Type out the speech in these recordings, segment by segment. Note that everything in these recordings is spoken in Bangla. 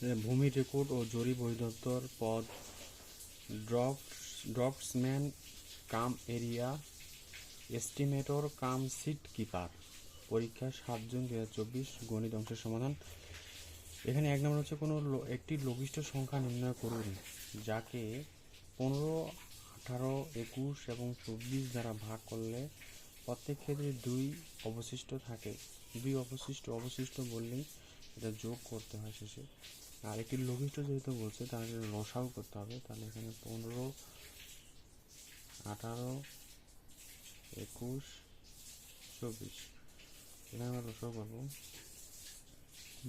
ভূমি রেকর্ড ও জরিপ অধিদপ্তর পদ। Drop draftsman cum area, estimator, cum seat keeper. পরীক্ষা সাত জুন দু হাজার চব্বিশ, গণিত অংশের সমাধান। এখানে এক নম্বর হচ্ছে কোনো একটি লঘিষ্ঠ সংখ্যা নির্ণয় করুন, যাকে পনেরো, আঠারো, একুশ এবং চব্বিশ দ্বারা ভাগ করলে প্রত্যেক ক্ষেত্রে দুই অবশিষ্ট থাকে। দুই অবশিষ্ট অবশিষ্ট বললেই এটা যোগ করতে হয় শেষে। আর একটি লঘিষ্ঠ যেহেতু বলছে তাহলে লসাও করতে হবে। তাহলে এখানে পনেরো, আঠারো, একুশ, চব্বিশ। এখানে আমরা লসাও করব।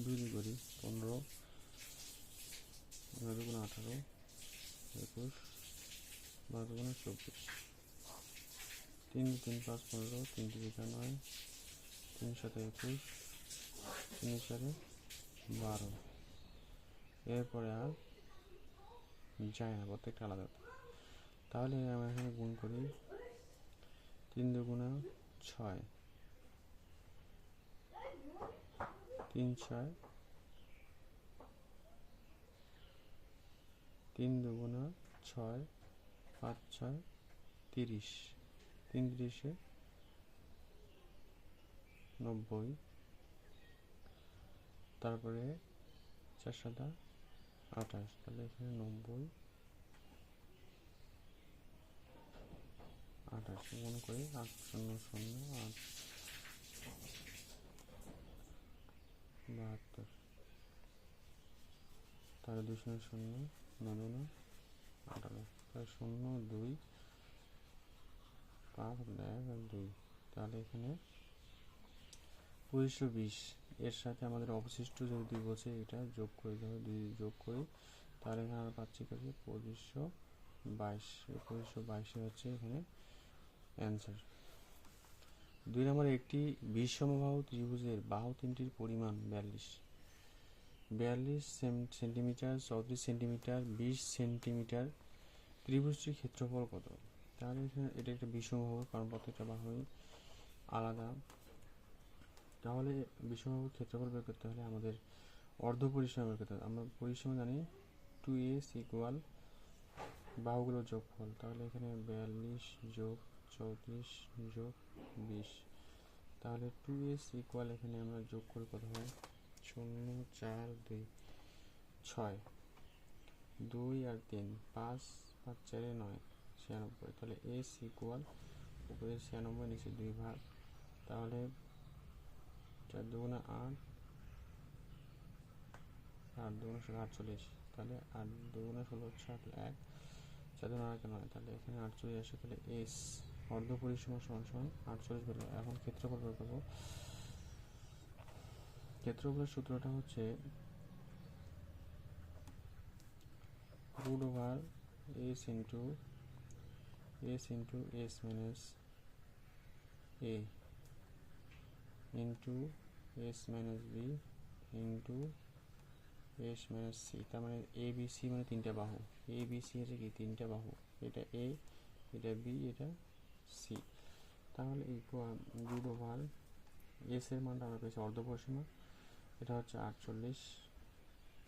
দুই দুই করি, পনেরো দুগুণ আঠারো, একুশ, বারো দুগুণ চব্বিশ। তিন তিন পাঁচ পনেরো, তিন তিরিকা নয়, তিন সাথে একুশ, তিন চারে বারো। এরপরে আর যায় না, প্রত্যেকটা আলাদা। তাহলে আমরা এখানে গুণ করি তিন দুগুণা ছয়। তিন ছয়। তিন দুগুণা ছয়, পাঁচ ছয়, তিরিশ। তিন তিরিশে নব্বই। তারপরে চার সাদা আঠাশ, তাহলে এখানে নব্বই। আঠাশ মনে করি, আট শূন্য শূন্য, আট। বাহাত্তর। তাহলে দুই শূন্য শূন্য, নয় নয়, আঠারো। তাহলে শূন্য দুই, পাঁচ এক দুই। তাহলে এখানে পঁচিশশো বিশ। এর সাথে আমাদের অবশিষ্ট যদি দুই বলছে এটা যোগ করে হবে দুই যোগ করি, তাহলে এখানে আমরা পাচ্ছি কত? পঁচিশশো বাইশ। পঁচিশশো বাইশে হচ্ছে এখানে অ্যান্সার দুই নম্বর একটি বিশ সমবাহু ত্রিভুজের বাহু তিনটির পরিমাণ বিয়াল্লিশ। বিয়াল্লিশ সেন্টিমিটার, চৌত্রিশ সেন্টিমিটার, বিশ সেন্টিমিটার ত্রিভুজটির ক্ষেত্রফল কত? তাহলে এখানে এটা একটা বিষমবাহু কারণ প্রত্যেকটা বাহুই আলাদা। তাহলে বিষমবাহুর ক্ষেত্রফল বের করতে হলে আমাদের অর্ধ পরিসীমা বের করতে হবে। আমরা পরিসীমা জানি টু এস ইকুয়াল বাহুগুলোর যোগফল। তাহলে এখানে বিয়াল্লিশ যোগ চৌত্রিশ যোগ বিশ। তাহলে টু এস ইকুয়াল এখানে আমরা যোগ করে কত হয় শূন্য, চার, দুই, ছয়। দুই আর তিন, পাঁচ পাঁচ, চারে নয়, ছিয়ানব্বই। তাহলে এস ইকুয়াল উপরে ছিয়ানব্বই, নিচে দুই ভাগ। তাহলে চার দুগুণে আট। আট দুগুণে ষোলো, আটচল্লিশ। তাহলে আট দুগুণে ষোলো, সাত, এক। চার দুগুণে আট, নয়। তাহলে এখানে আটচল্লিশ আসে, তাহলে এস। অর্ধ পরিসীমা সমান সমান আটচল্লিশ বের এখন ক্ষেত্রফল বের করব। ক্ষেত্রফলের সূত্রটা হচ্ছে root over s into s into s minus a into s minus b into s minus c, তার মানে এ বি সি মানে তিনটা বাহু। এ বি সি হচ্ছে কি? তিনটা বাহু। এটা এ এটা বি এটা সি তাহলে ইকুয়াল রুট ওভার এস এর মানটা আমরা পেয়েছি অর্ধপরিসীমা। এটা হচ্ছে আটচল্লিশ।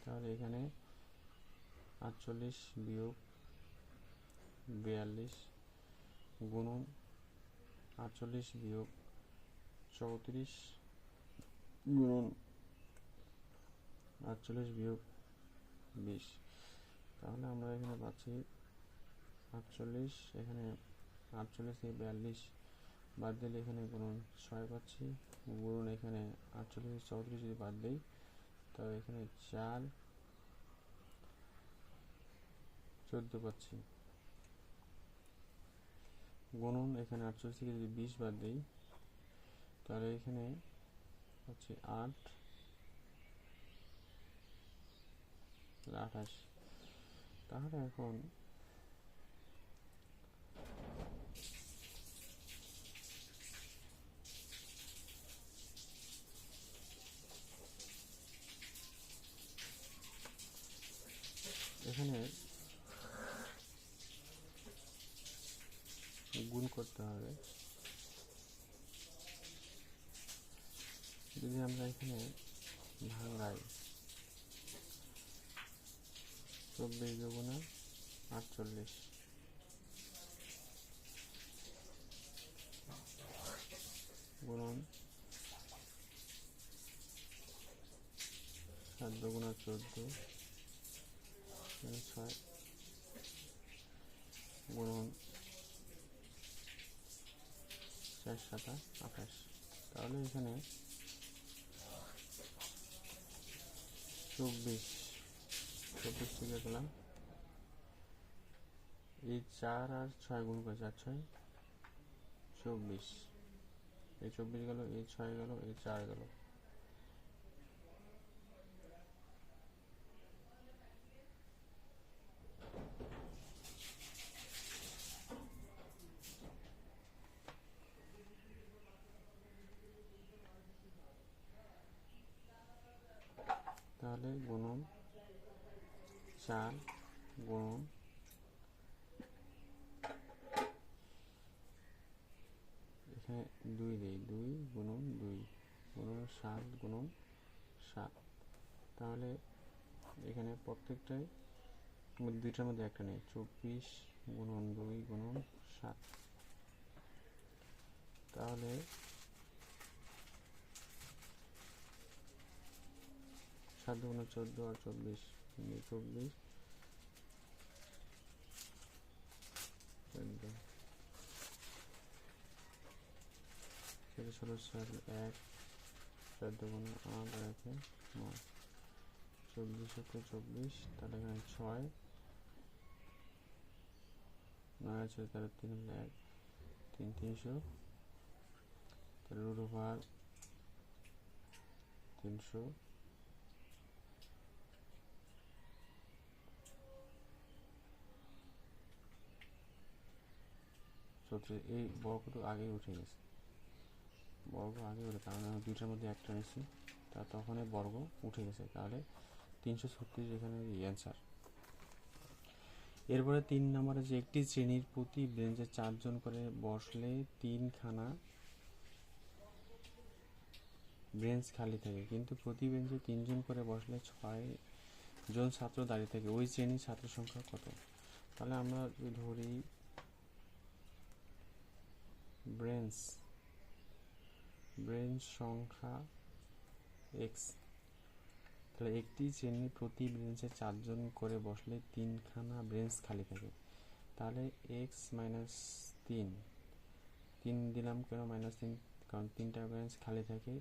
তাহলে এখানে আটচল্লিশ বিয়োগ বিয়াল্লিশ গুণন আটচল্লিশ বিয়োগ চৌত্রিশ গুণন আটচল্লিশ বিয়োগ বিশ। তাহলে আমরা এখানে পাচ্ছি আটচল্লিশ, এখানে আটচল্লিশ থেকে বিয়াল্লিশ বাদ দিলে এখানে গুণন ছয় পাচ্ছি, গুণন এখানে আটচল্লিশ, চৌত্রিশ যদি বাদ দিই তবে এখানে চার, চোদ্দ পাচ্ছি। গুণন এখানে আটচল্লিশ থেকে যদি বিশ বাদ দিই, তাহলে এখানে হচ্ছে আট আঠাশ। তাহলে এখন এখানে গুণ করতে হবে। যদি আমরা এখানে ভাঙাই, চব্বিশ দুগুণা আটচল্লিশ। গুণন সাত দুগুণা চোদ্দ ছয়। গুণন চার সাতা আঠাশ। তাহলে এখানে চব্বিশ চব্বিশ থেকে গেলাম। এই চার আর ছয় গুণ করে চার, ছয়, চব্বিশ। এই চব্বিশ গেল, এই ছয় গেল, এই চার গেল। তাহলে গুণন চার গুণন এখানে দুই দেই, দুই গুণন দুই, গুণন সাত গুণন সাত। তাহলে এখানে প্রত্যেকটাই দুইটার মধ্যে একটা নেই, চব্বিশ গুণন দুই গুণন সাত। তাহলে সাত দুগুণে চোদ্দ আর চব্বিশ চব্বিশ। চোদ্দ সেটা ষোলো সাত এক, চোদ্দ গুণে আট আর একে চব্বিশ হচ্ছে চব্বিশ, তাহলে এখানে ছয়। নয় আছে তাহলে তিন এক, তিন তিনশো। তাহলে রুট তিনশো। চৌত্রিশ এই বর্গটুকু আগেই উঠে গেছে। বর্গ আগে উঠে কারণ আমি দুইটার মধ্যে একটা নিয়েছি, তা তখন এই বর্গ উঠে গেছে। তাহলে তিনশো ছত্রিশ এখানে অ্যান্সার এরপরে তিন নম্বরে যে একটি শ্রেণির প্রতি বেঞ্চে চারজন করে বসলে তিনখানা বেঞ্চ খালি থাকে, কিন্তু প্রতি বেঞ্চে তিনজন করে বসলে ছয় জন ছাত্র দাঁড়িয়ে থাকে। ওই শ্রেণির ছাত্র সংখ্যা কত? তাহলে আমরা ধরি ব্রেঞ্চ ব্রেঞ্চ সংখ্যা এক্স তাহলে একটি শ্রেণি প্রতি ব্রেঞ্চে চারজন করে বসলে তিনখানা ব্রেঞ্চ খালি থাকে। তাহলে এক্স মাইনাস তিন। তিন দিলাম কেন মাইনাস তিন? কারণ তিনটা ব্রেঞ্চ খালি থাকে।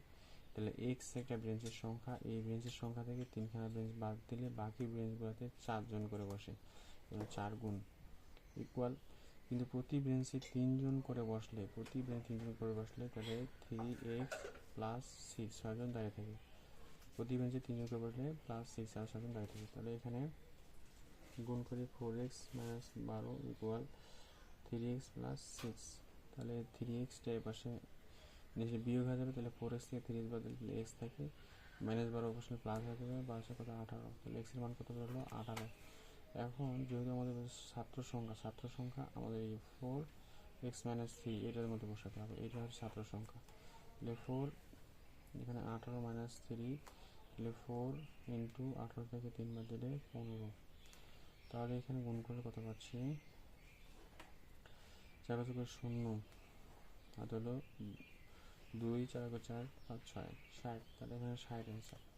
তাহলে এক্স একটা ব্রেঞ্চের সংখ্যা, এই ব্রেঞ্চের সংখ্যা থেকে তিনখানা ব্রেঞ্চ বাদ দিলে বাকি ব্রেঞ্চগুলোতে চারজন করে বসে। এবং চার গুণ ইকুয়াল কিন্তু প্রতি বেঞ্চে তিনজন করে বসলে, প্রতি বেঞ্চে তিনজন করে বসলে তাহলে থ্রি এক্স প্লাস সিক্স ছয়জন দাঁড়িয়ে থাকে। প্রতি বেঞ্চে তিনজন করে বসলে প্লাস সিক্স আর ছয়জন দাঁড়িয়ে থাকে। তাহলে এখানে গুণ করি ফোর এক্স মাইনাস বারো equal three x plus six তাহলে থ্রি এক্সটা এ পাশে নিচে বিয়োগ হয়ে যাবে, তাহলে ফোর এক্স থেকে থ্রি এক্স বাদ দিলে এক্স থাকে। মাইনাস বারো পাশে প্লাস হয়ে যাবে বারোশো কত আঠারো। তাহলে এক্সের মান কত বেরোলো আঠারো। এখন যেহেতু আমাদের ছাত্র সংখ্যা ছাত্র সংখ্যা আমাদের এই ফোর এক্স মাইনাস থ্রি এটার মধ্যে বসাতে হবে। এটা হচ্ছে ছাত্র সংখ্যা। তাহলে ফোর এখানে আঠারো মাইনাস থ্রি তাহলে ফোর ইন্টু আঠারো থেকে তিন বাদ দিলে পনেরো। তাহলে এখানে গুণ করলে কত পাচ্ছি? চার চোখে শূন্য। আর হলো দুই, চার চার পাঁচ ছয়, ষাট। তাহলে এখানে ষাট অ্যান্সার